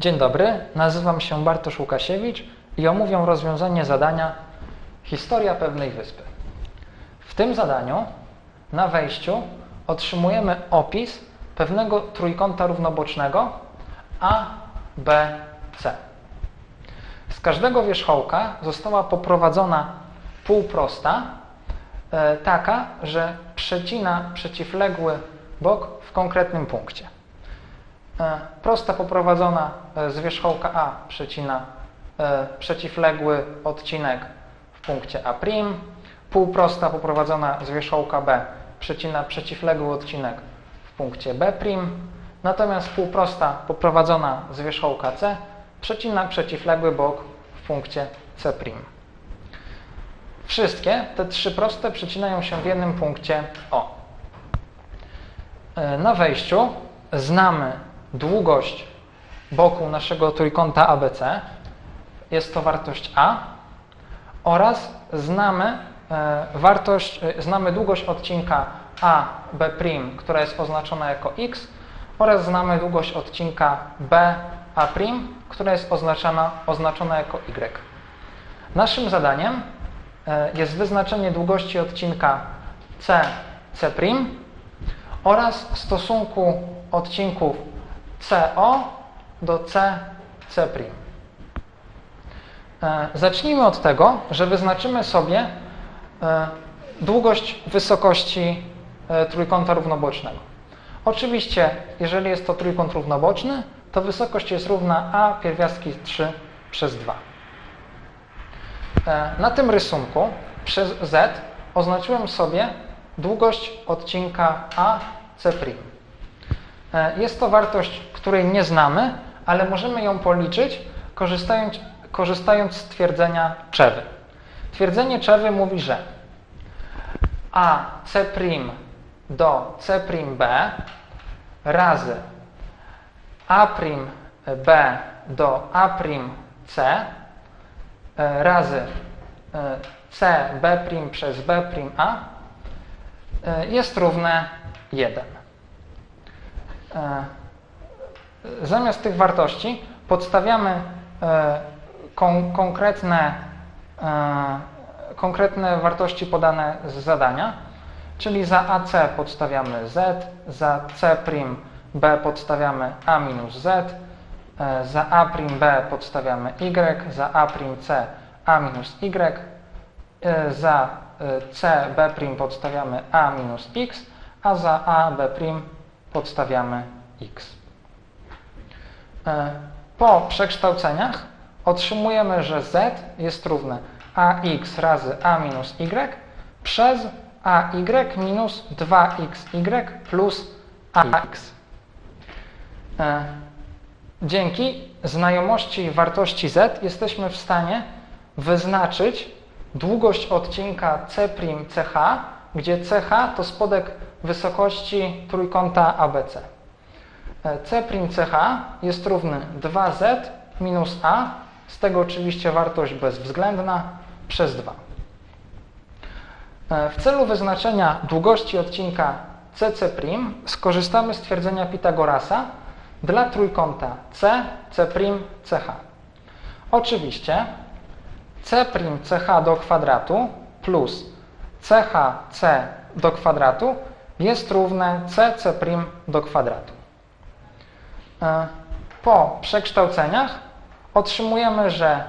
Dzień dobry, nazywam się Bartosz Łukasiewicz i omówię rozwiązanie zadania Historia pewnej wyspy. W tym zadaniu na wejściu otrzymujemy opis pewnego trójkąta równobocznego A, B, C. Z każdego wierzchołka została poprowadzona półprosta, e, taka, że przecina przeciwległy bok w konkretnym punkcie. E, Prosta poprowadzona e, z wierzchołka A przecina e, przeciwległy odcinek w punkcie A', półprosta poprowadzona z wierzchołka B przecina przeciwległy odcinek w punkcie B', natomiast półprosta poprowadzona z wierzchołka C przecina przeciwległy bok w punkcie C'. Wszystkie te trzy proste przecinają się w jednym punkcie O. Na wejściu znamy długość boku naszego trójkąta ABC, jest to wartość A, oraz znamy e, wartość, e, znamy długość odcinka AB', która jest oznaczona jako x, oraz znamy długość odcinka BA', która jest oznaczona, oznaczona jako y. Naszym zadaniem e, jest wyznaczenie długości odcinka CC' oraz stosunku odcinków CO do CC'. E, Zacznijmy od tego, że wyznaczymy sobie e, długość wysokości e, trójkąta równobocznego. Oczywiście, jeżeli jest to trójkąt równoboczny, to wysokość jest równa a pierwiastki 3 przez 2. E, Na tym rysunku przez z oznaczyłem sobie długość odcinka AC'. E, Jest to wartość, której nie znamy, ale możemy ją policzyć korzystając, korzystając z twierdzenia Czewy. Twierdzenie Czewy mówi, że AC' do C'B razy A'B do A'C e, razy e, CB' przez B'A e, jest równe 1. E, Zamiast tych wartości podstawiamy e, kon, konkretne, e, konkretne wartości podane z zadania, czyli za AC podstawiamy Z, za C'B podstawiamy A minus Z, za A'B podstawiamy Y, za A'C A minus Y, za e, CB' podstawiamy A minus X, a za AB' podstawiamy X. E, Po przekształceniach otrzymujemy, że z jest równe ax razy a minus y przez ay minus 2xy plus ax. E, Dzięki znajomości wartości z jesteśmy w stanie wyznaczyć długość odcinka C'Ch, gdzie CH to spodek wysokości trójkąta ABC. C'Ch jest równy 2z minus a, z tego oczywiście wartość bezwzględna, przez 2. E, W celu wyznaczenia długości odcinka CC' skorzystamy z twierdzenia Pitagorasa dla trójkąta C, C', CH. Oczywiście C'Ch do kwadratu plus CHC do kwadratu jest równe CC' do kwadratu. E, Po przekształceniach otrzymujemy, że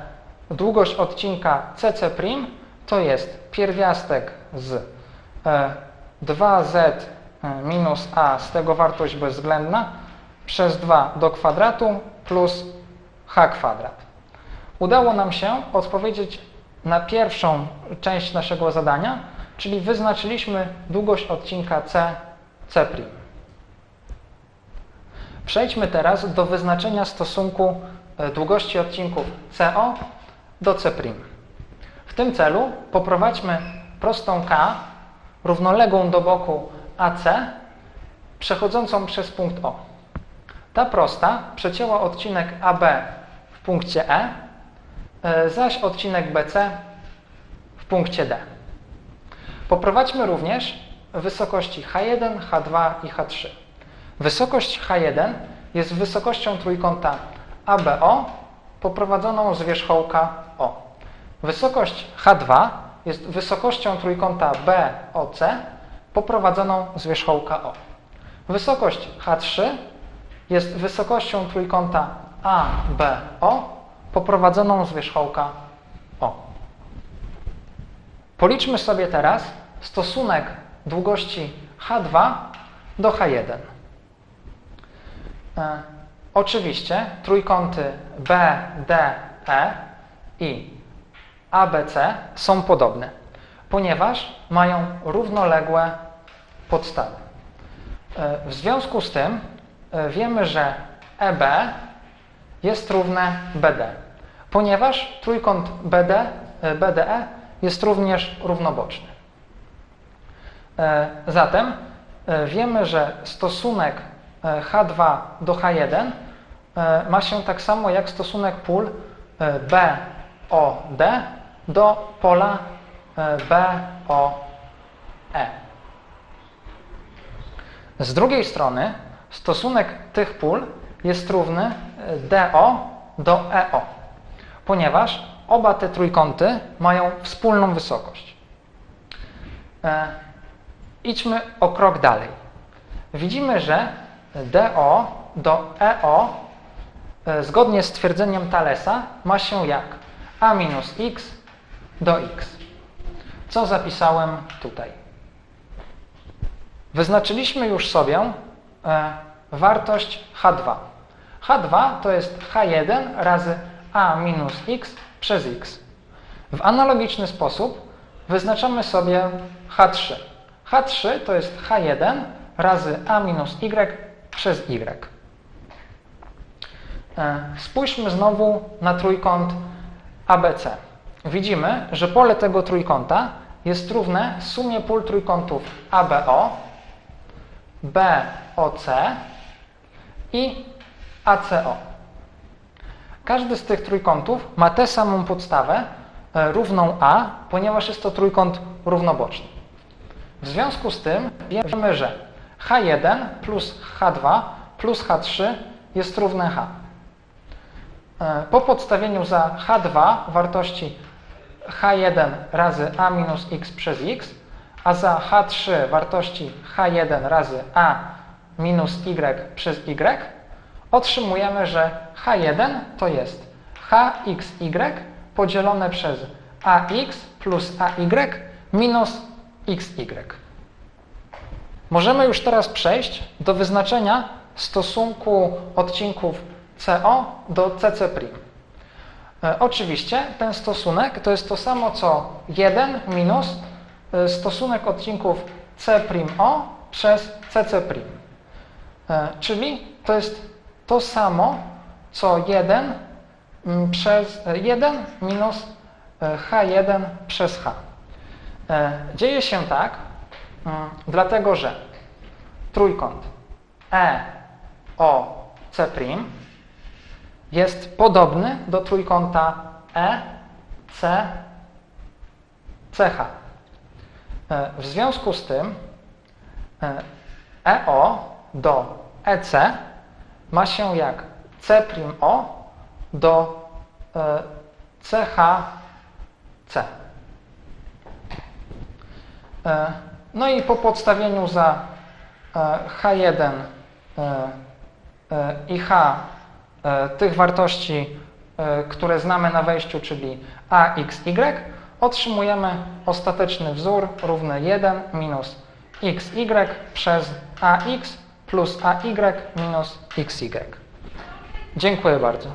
długość odcinka CC' to jest pierwiastek z e, 2z e, minus a, z tego wartość bezwzględna, przez 2 do kwadratu plus h kwadrat. Udało nam się odpowiedzieć na pierwszą część naszego zadania, czyli wyznaczyliśmy długość odcinka C, C'. Przejdźmy teraz do wyznaczenia stosunku e, długości odcinków CO do C'. W tym celu poprowadźmy prostą K równoległą do boku AC przechodzącą przez punkt O. Ta prosta przecięła odcinek AB w punkcie E, e, zaś odcinek BC w punkcie D. Poprowadźmy również wysokości H1, H2 i H3. Wysokość H1 jest wysokością trójkąta ABO poprowadzoną z wierzchołka O. Wysokość H2 jest wysokością trójkąta BOC poprowadzoną z wierzchołka O. Wysokość H3 jest wysokością trójkąta ABO poprowadzoną z wierzchołka O. Policzmy sobie teraz stosunek długości H2 do H1. E, oczywiście trójkąty BDE i ABC są podobne, ponieważ mają równoległe podstawy. E, w związku z tym e, wiemy, że EB jest równe BD, ponieważ trójkąt BD, BDE jest również równoboczny. E, Zatem e, wiemy, że stosunek e, H2 do H1 e, ma się tak samo jak stosunek pól BOD do pola BOE. Z drugiej strony stosunek tych pól jest równy DO do EO, ponieważ oba te trójkąty mają wspólną wysokość. E, Idźmy o krok dalej. Widzimy, że DO do EO e, zgodnie z twierdzeniem Thalesa ma się jak A minus x do x. Co zapisałem tutaj? Wyznaczyliśmy już sobie e, wartość H2. H2 to jest H1 razy A minus x przez x. W analogiczny sposób wyznaczamy sobie H3. H3 to jest H1 razy A minus y przez y. E, Spójrzmy znowu na trójkąt ABC. Widzimy, że pole tego trójkąta jest równe sumie pól trójkątów ABO, BOC i ACO. Każdy z tych trójkątów ma tę samą podstawę, e, równą A, ponieważ jest to trójkąt równoboczny. W związku z tym wiemy, że H1 plus H2 plus H3 jest równe H. E, Po podstawieniu za H2 wartości H1 razy A minus x przez x, a za H3 wartości H1 razy A minus y przez y, otrzymujemy, że H1 to jest HXY podzielone przez AX plus AY minus XY. Możemy już teraz przejść do wyznaczenia stosunku odcinków CO do CC'. E, Oczywiście ten stosunek to jest to samo co 1 minus e, stosunek odcinków C'O przez CC'. E, Czyli to jest to samo co 1 mm, przez 1 minus e, H1 przez H. E, Dzieje się tak, mm, dlatego że trójkąt E O C' jest podobny do trójkąta E C CH. E, W związku z tym e, EO do EC ma się jak C'O do e, CHC. E, No i po podstawieniu za e, H1 e, e, i H e, tych wartości, e, które znamy na wejściu, czyli AXY, otrzymujemy ostateczny wzór równy 1 minus XY przez AX plus AY minus XY. Dziękuję bardzo.